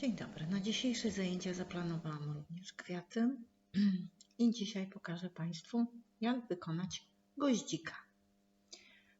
Dzień dobry. Na dzisiejsze zajęcia zaplanowałam również kwiaty i dzisiaj pokażę Państwu, jak wykonać goździka.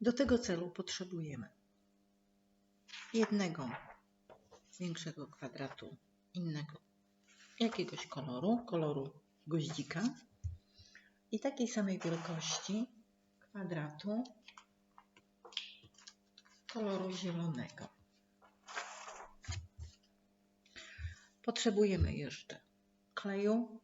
Do tego celu potrzebujemy jednego większego kwadratu innego jakiegoś koloru, koloru goździka i takiej samej wielkości kwadratu koloru zielonego. Potrzebujemy jeszcze kleju,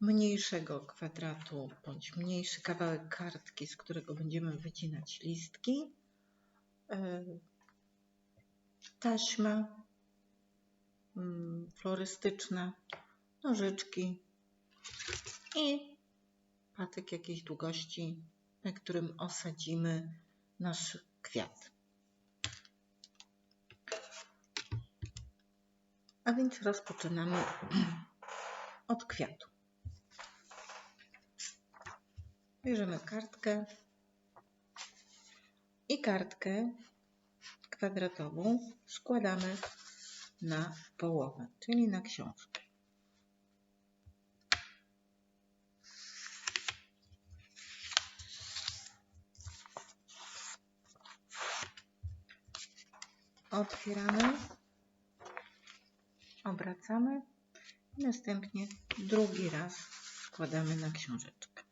mniejszego kwadratu bądź mniejszy kawałek kartki, z którego będziemy wycinać listki, e, taśma mm, florystyczna, nożyczki i patyk jakiejś długości, na którym osadzimy nasz kwiat. A więc rozpoczynamy od kwiatu. Bierzemy kartkę i kartkę kwadratową składamy na połowę, czyli na książkę. Otwieramy obracamy i następnie drugi raz wkładamy na książeczkę.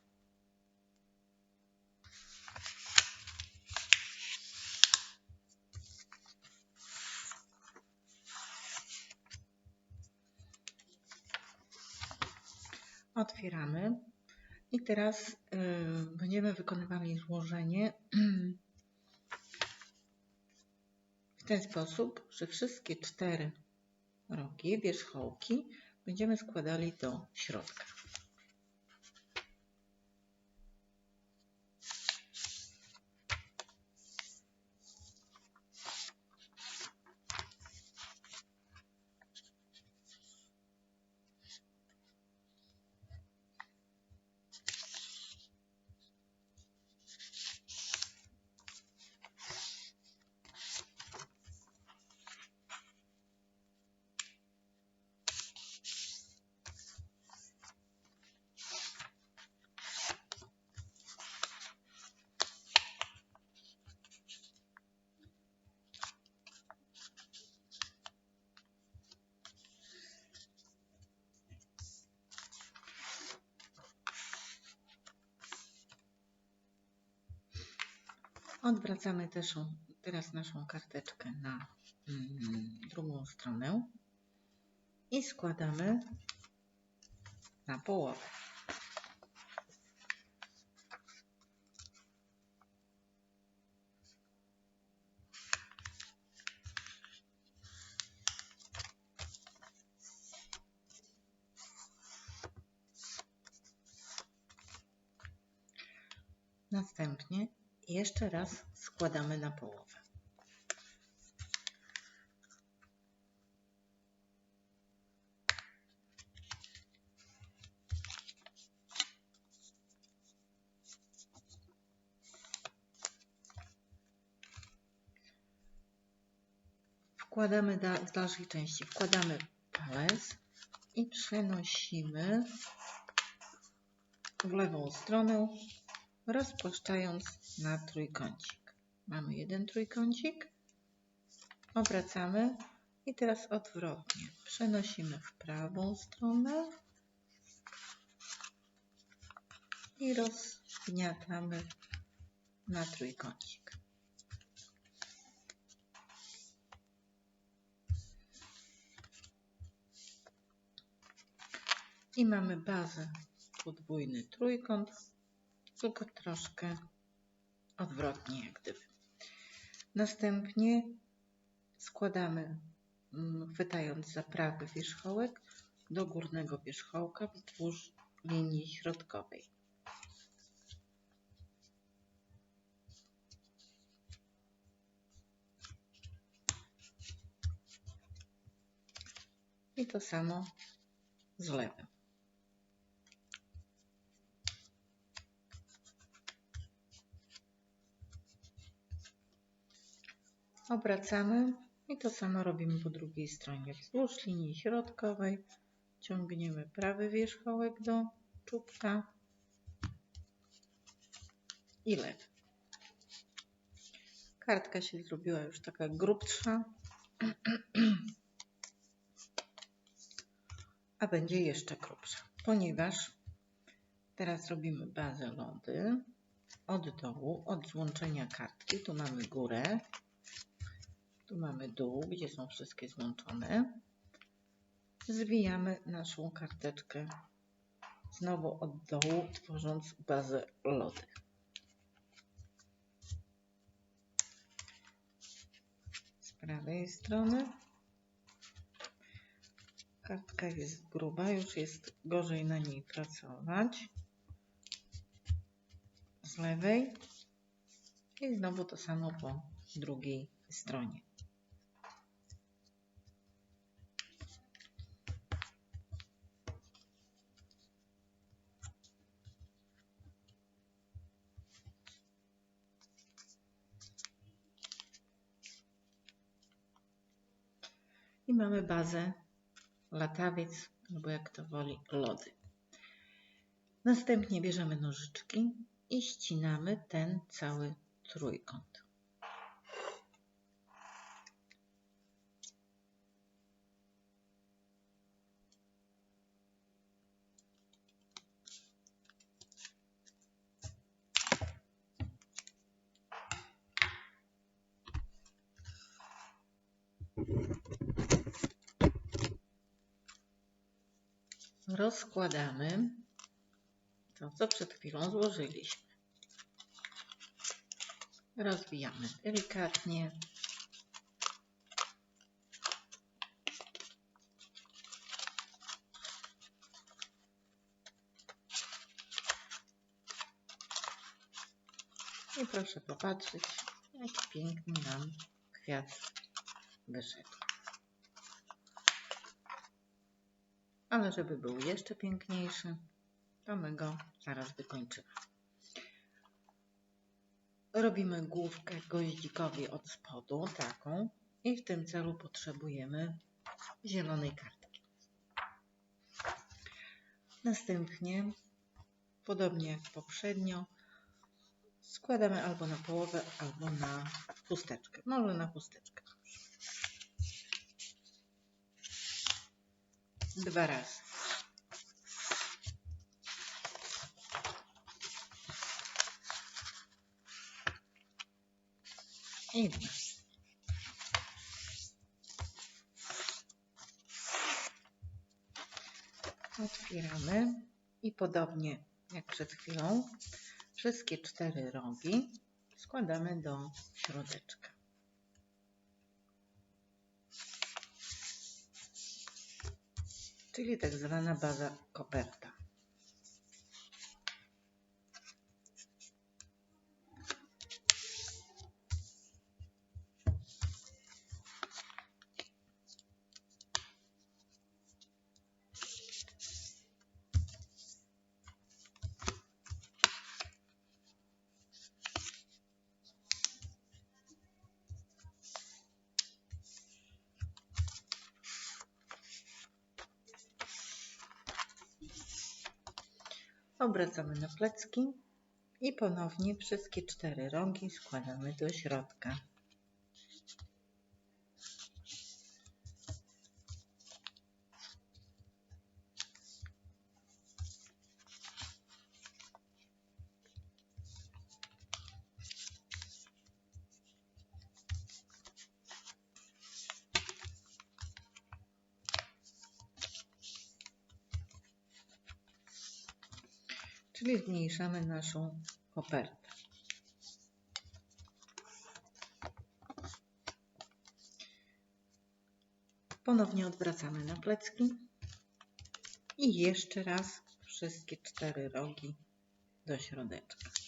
Otwieramy i teraz y, będziemy wykonywali złożenie w ten sposób, że wszystkie cztery rogi, wierzchołki będziemy składali do środka. Odwracamy też teraz naszą karteczkę na mm, drugą stronę i składamy na połowę. Jeszcze raz składamy na połowę. Wkładamy w dalszej części, wkładamy palec i przenosimy w lewą stronę rozpuszczając na trójkącik. Mamy jeden trójkącik, obracamy i teraz odwrotnie. Przenosimy w prawą stronę i rozgniatamy na trójkącik. I mamy bazę podwójny trójkąt tylko troszkę odwrotnie jak gdyby. Następnie składamy, mm, chwytając za prawy wierzchołek do górnego wierzchołka wzdłuż linii środkowej. I to samo z lewym. Obracamy I to samo robimy po drugiej stronie. Wzdłuż linii środkowej ciągniemy prawy wierzchołek do czubka i lewy. Kartka się zrobiła już taka grubsza, a będzie jeszcze grubsza, ponieważ teraz robimy bazę lody od dołu, od złączenia kartki. Tu mamy górę, tu mamy dół, gdzie są wszystkie złączone. Zwijamy naszą karteczkę znowu od dołu, tworząc bazę lody. Z prawej strony kartka jest gruba, już jest gorzej na niej pracować. Z lewej i znowu to samo po drugiej stronie. I mamy bazę latawiec, albo jak to woli, lody. Następnie bierzemy nożyczki i ścinamy ten cały trójkąt. Rozkładamy to, co przed chwilą złożyliśmy. Rozwijamy delikatnie. I proszę popatrzeć, jaki piękny nam kwiat wyszedł. Ale żeby był jeszcze piękniejszy, to my go zaraz wykończymy. Robimy główkę goździkowi od spodu, taką, i w tym celu potrzebujemy zielonej kartki. Następnie, podobnie jak poprzednio, składamy albo na połowę, albo na chusteczkę. Może na chusteczkę. Dwa razy. I. Otwieramy i podobnie jak przed chwilą wszystkie cztery rogi składamy do środeczka. Czyli tak zwana baza koperta. Obracamy na plecki i ponownie wszystkie cztery rogi składamy do środka. Czyli zmniejszamy naszą kopertę. Ponownie odwracamy na plecki i jeszcze raz wszystkie cztery rogi do środeczka.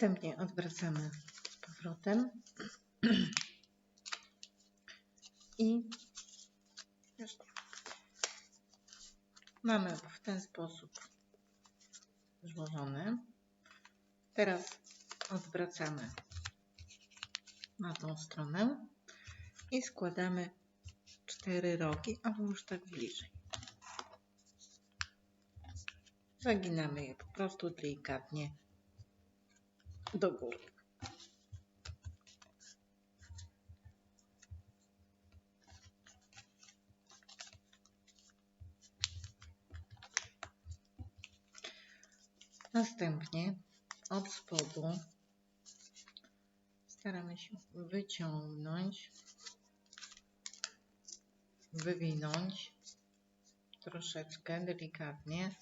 Następnie odwracamy z powrotem i już mamy w ten sposób złożone. Teraz odwracamy na tą stronę i składamy cztery rogi, albo już tak bliżej. Zaginamy je po prostu delikatnie do góry. Następnie od spodu staramy się wyciągnąć, wywinąć troszeczkę delikatnie.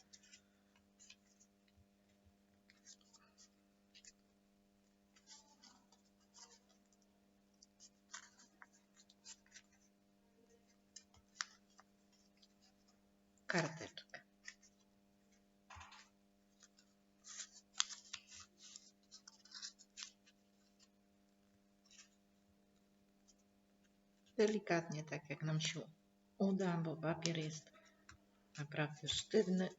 Karteczkę. Delikatnie, tak jak nam się uda, bo papier jest naprawdę sztywny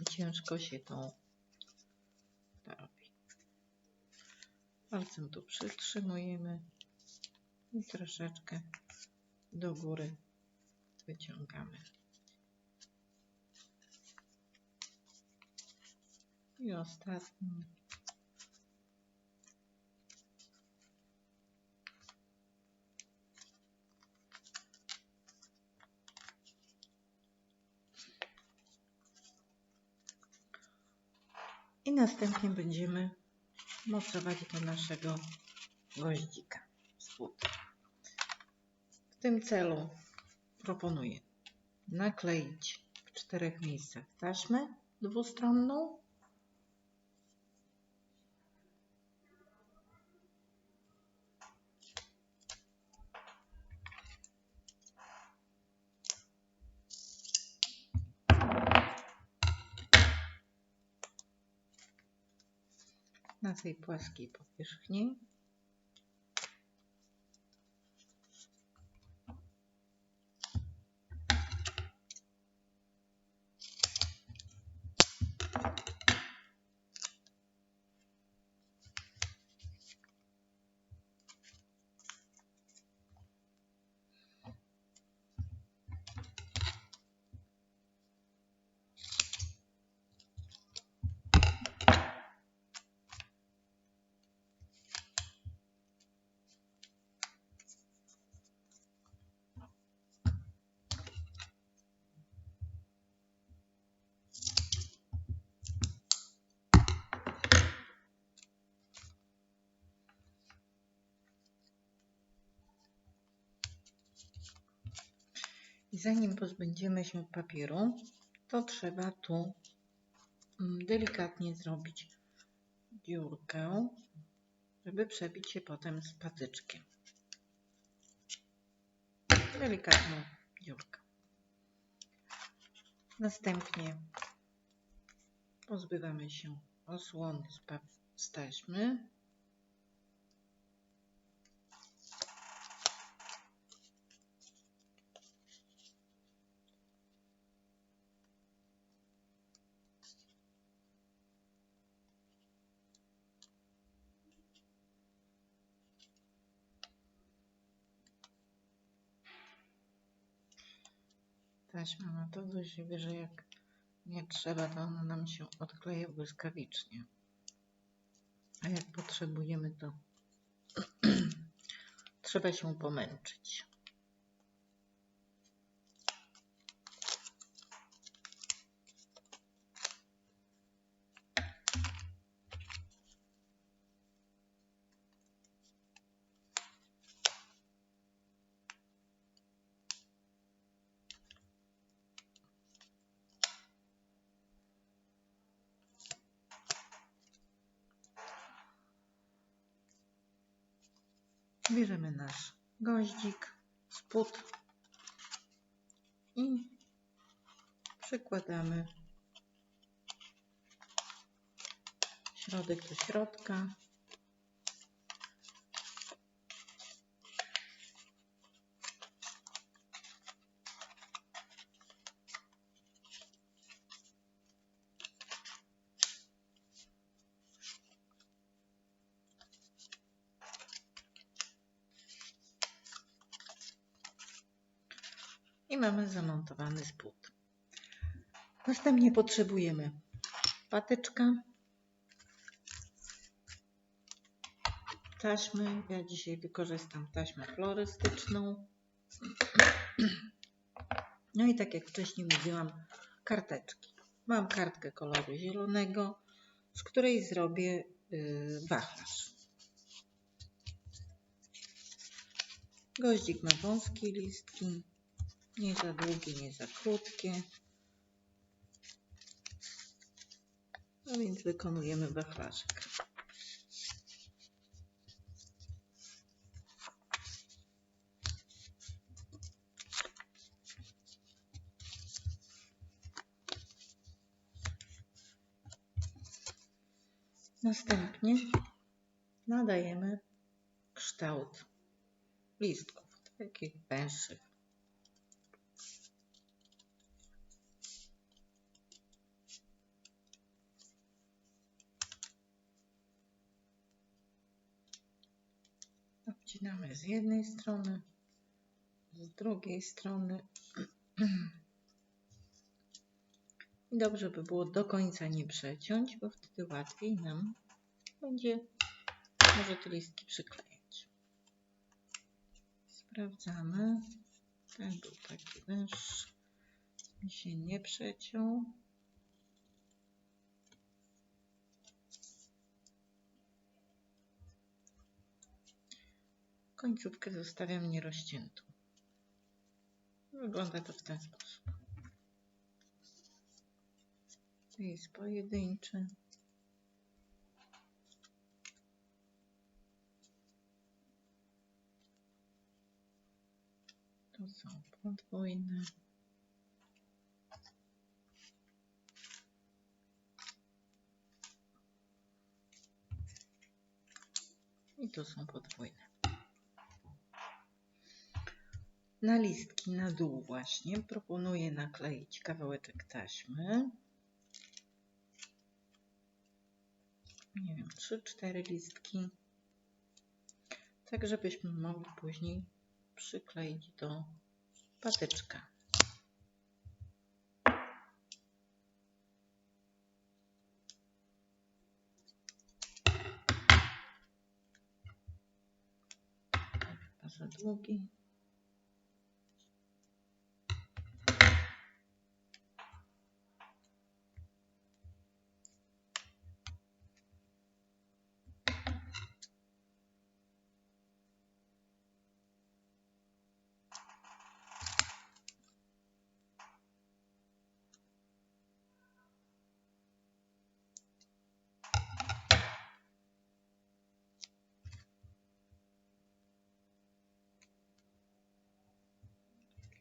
i ciężko się to, robi. Palcem tu przytrzymujemy i troszeczkę do góry wyciągamy. I ostatni. I następnie będziemy mocować do naszego goździka spód. W tym celu proponuję nakleić w czterech miejscach taśmę dwustronną. na tej płaskiej powierzchni. Zanim pozbędziemy się papieru, to trzeba tu mm, delikatnie zrobić dziurkę, żeby przebić się potem z patyczkiem. Delikatną dziurkę. Następnie pozbywamy się osłony z taśmy taśma ma to do siebie, że jak nie trzeba, to ona nam się odkleja błyskawicznie. A jak potrzebujemy, to trzeba się pomęczyć. Bierzemy nasz goździk, spód i przykładamy środek do środka. Mamy zamontowany spód. Następnie potrzebujemy patyczka, taśmy. Ja dzisiaj wykorzystam taśmę florystyczną. No i tak jak wcześniej mówiłam, karteczki. Mam kartkę koloru zielonego, z której zrobię yy, wachlarz. Goździk ma wąskie listki, nie za długie, nie za krótkie. No więc wykonujemy wachlarzyk. Następnie nadajemy kształt listków, takich węższych. Z jednej strony, z drugiej strony. I dobrze by było do końca nie przeciąć, bo wtedy łatwiej nam będzie może te listki przyklejać. Sprawdzamy. Ten był taki węższy. Mi się nie przeciął. Końcówkę zostawiam nierozciętą. Wygląda to w ten sposób. Jest pojedynczy. To są podwójne. I to są podwójne. Na listki na dół właśnie proponuję nakleić kawałeczek taśmy. Nie wiem, 3-4 listki. Tak, żebyśmy mogli później przykleić do patyczka. Chyba za długi.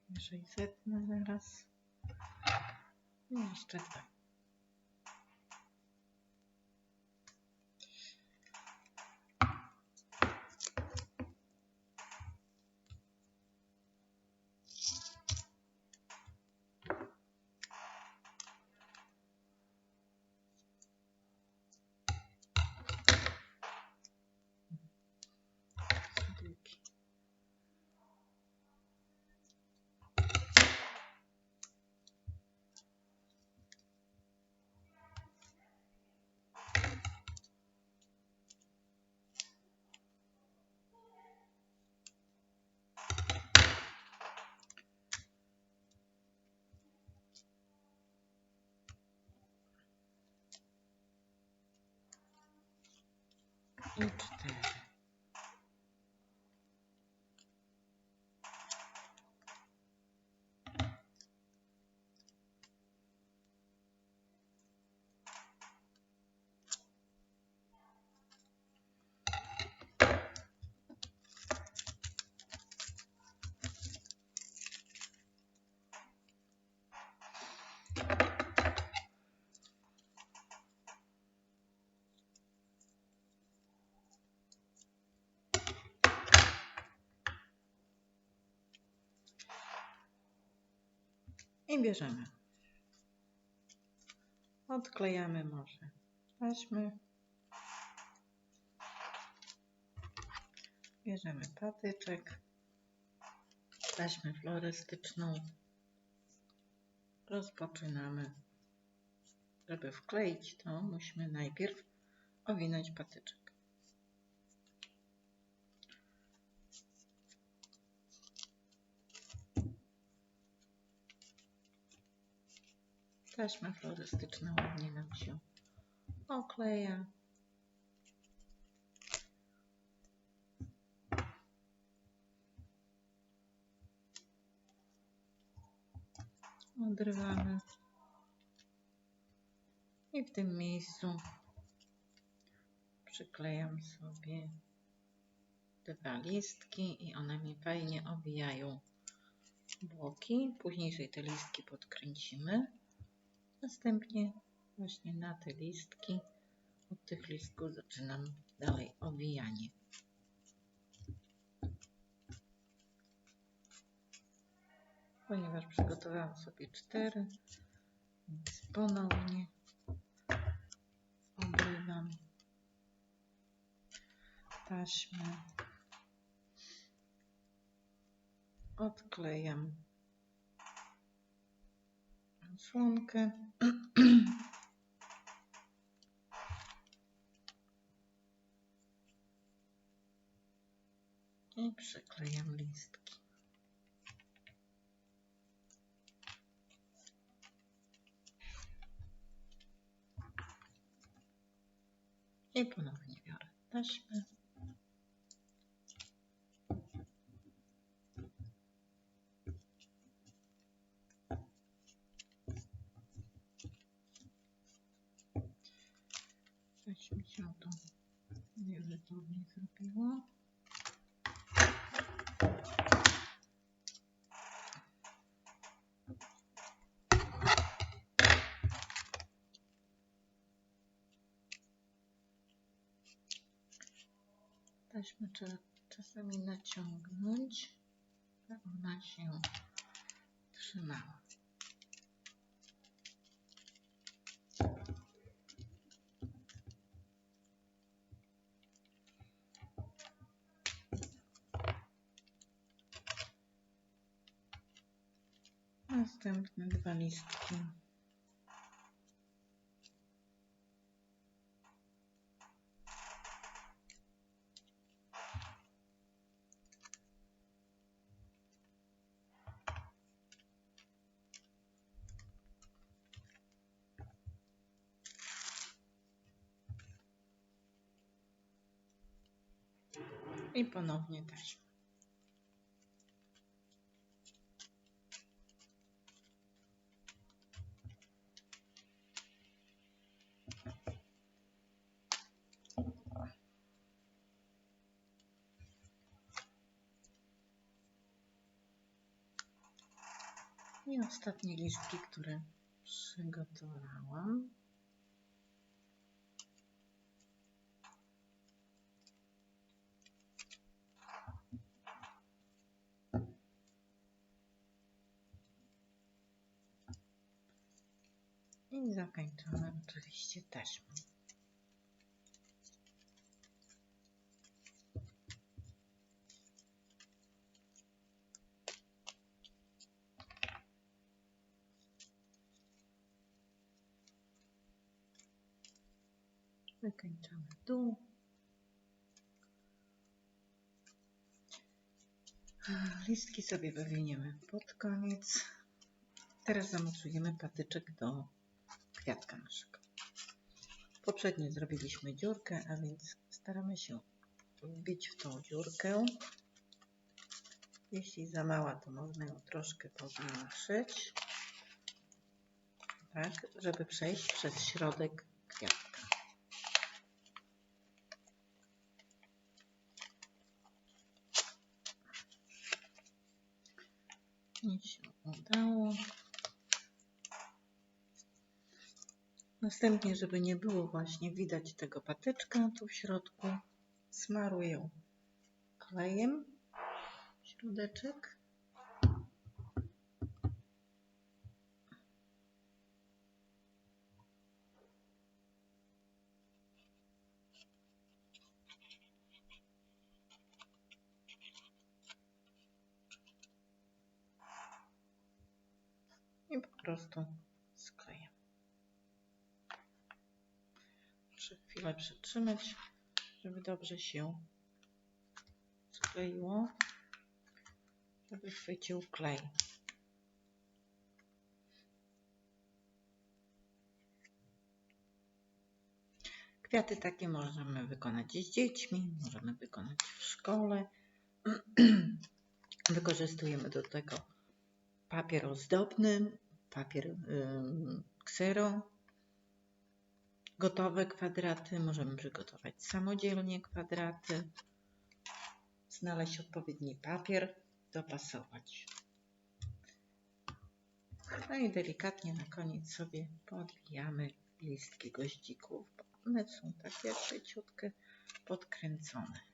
Jeżeli zetnę zaraz. I jeszcze dwa. I I bierzemy. Odklejamy może taśmy. Bierzemy patyczek, taśmę florystyczną. Rozpoczynamy. Żeby wkleić to, musimy najpierw owinąć patyczek. Taśma florystyczna ładnie nam się okleja. Odrywamy. I w tym miejscu przyklejam sobie dwa listki i one mi fajnie owijają boki. Później te listki podkręcimy. Następnie właśnie na te listki, od tych listków zaczynam dalej owijanie. Ponieważ przygotowałam sobie cztery, więc ponownie obrywam taśmę, odklejam słomkę. I przyklejam listki. I ponownie biorę taśmę. Mi się to niewygodnie zrobiło. Taśmę trzeba czasami naciągnąć, aby ona się trzymała. Następne dwa listki. I ponownie taśma. Ostatnie listki, które przygotowałam. I zakończone oczywiście taśmą. Wykończamy dół. Listki sobie wywiniemy pod koniec. Teraz zamocujemy patyczek do kwiatka naszego. Poprzednio zrobiliśmy dziurkę, a więc staramy się wbić w tą dziurkę. Jeśli za mała, to można ją troszkę powiększyć. Tak, żeby przejść przez środek kwiatka. Się udało. Następnie, żeby nie było właśnie widać tego patyczka tu w środku, smaruję klejem środeczek. Prostu sklejam. Muszę chwilę przytrzymać, żeby dobrze się skleiło, żeby chwycił klej. Kwiaty takie możemy wykonać z dziećmi, możemy wykonać w szkole. Wykorzystujemy do tego papier ozdobny, papier ym, ksero, gotowe kwadraty. Możemy przygotować samodzielnie kwadraty, znaleźć odpowiedni papier, dopasować. No i delikatnie na koniec sobie podwijamy listki goździków. bo One są takie leciutkie, podkręcone.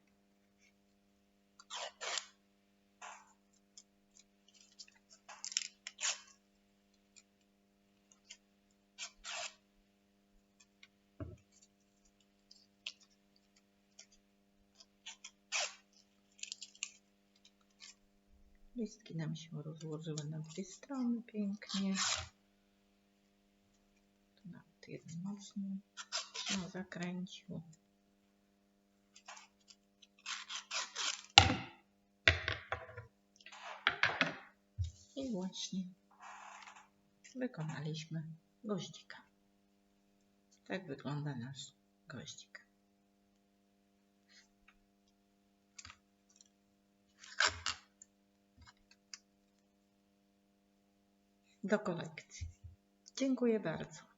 Listki nam się rozłożyły na dwie strony pięknie. Tu nawet jeden mocno się zakręcił. I właśnie wykonaliśmy goździka. Tak wygląda nasz goździk. Do kolekcji. Dziękuję bardzo.